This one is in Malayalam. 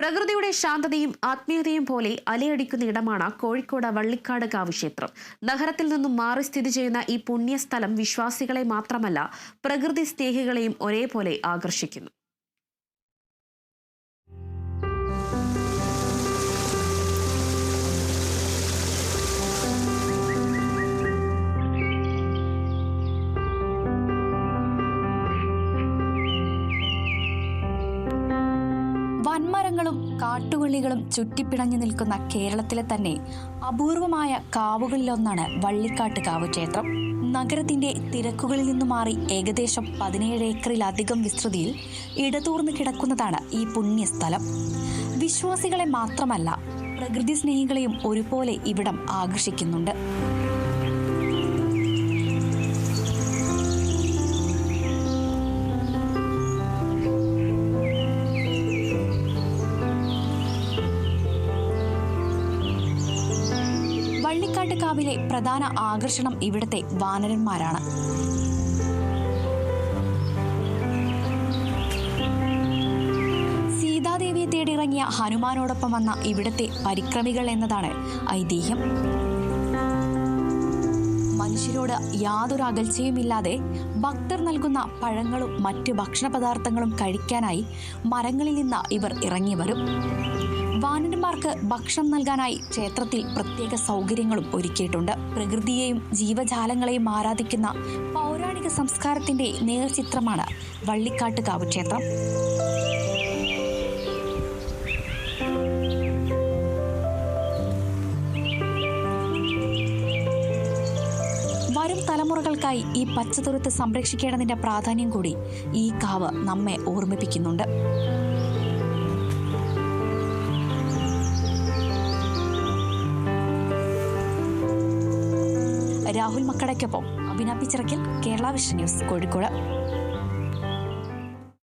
പ്രകൃതിയുടെ ശാന്തതയും ആത്മീയതയും പോലെ അലയടിക്കുന്ന ഇടമാണ് കോഴിക്കോട് വള്ളിക്കാട് കാവ്യക്ഷേത്രം. നഗരത്തിൽ നിന്നും മാറി സ്ഥിതി ചെയ്യുന്ന ഈ പുണ്യസ്ഥലം വിശ്വാസികളെ മാത്രമല്ല പ്രകൃതി സ്നേഹികളെയും ഒരേപോലെ ആകർഷിക്കുന്നു. വൻമരങ്ങളും കാട്ടുവള്ളികളും ചുറ്റിപ്പിണഞ്ഞു നിൽക്കുന്ന കേരളത്തിലെ തന്നെ അപൂർവമായ കാവുകളിലൊന്നാണ് വള്ളിക്കാട്ട് കാവ് ക്ഷേത്രം. നഗരത്തിന്റെ തിരക്കുകളിൽ നിന്നു മാറി ഏകദേശം പതിനേഴ് ഏക്കറിലധികം വിസ്തൃതിയിൽ ഇടതൂർന്ന് കിടക്കുന്നതാണ് ഈ പുണ്യസ്ഥലം. വിശ്വാസികളെ മാത്രമല്ല പ്രകൃതി സ്നേഹികളെയും ഒരുപോലെ ഇവിടം ആകർഷിക്കുന്നുണ്ട്. വള്ളിക്കാട്ട് കാവിലെ പ്രധാന ആകർഷണം ഇവിടുത്തെ വാനരന്മാരാണ്. സീതാദേവിയെ തേടിയിറങ്ങിയ ഹനുമാനോടൊപ്പം വന്ന ഇവിടുത്തെ പരിക്രമികൾ എന്നതാണ് ഐതിഹ്യം. മനുഷ്യരോട് യാതൊരു അകൽച്ചയുമില്ലാതെ ഭക്തർ നൽകുന്ന പഴങ്ങളും മറ്റ് ഭക്ഷണ പദാർത്ഥങ്ങളും കഴിക്കാനായി മരങ്ങളിൽ നിന്ന് ഇവർ ഇറങ്ങി വരും. വാനരന്മാർക്ക് ഭക്ഷണം നൽകാനായി ക്ഷേത്രത്തിൽ പ്രത്യേക സൗകര്യങ്ങളും ഒരുക്കിയിട്ടുണ്ട്. പ്രകൃതിയെയും ജീവജാലങ്ങളെയും ആരാധിക്കുന്ന പൗരാണിക സംസ്കാരത്തിന്റെ നേർചിത്രമാണ് വള്ളിക്കാട്ടുകാവ് ക്ഷേത്രം. വരും തലമുറകൾക്കായി ഈ പച്ചതുരത്ത് സംരക്ഷിക്കേണ്ടതിന്റെ പ്രാധാന്യം കൂടി ഈ കാവ് നമ്മെ ഓർമ്മിപ്പിക്കുന്നുണ്ട്. രാഹുൽ മക്കടയ്ക്കൊപ്പം അഭിന പിച്ചിറക്കൽ കേരള വിഷൻ ന്യൂസ് കോഴിക്കോട്.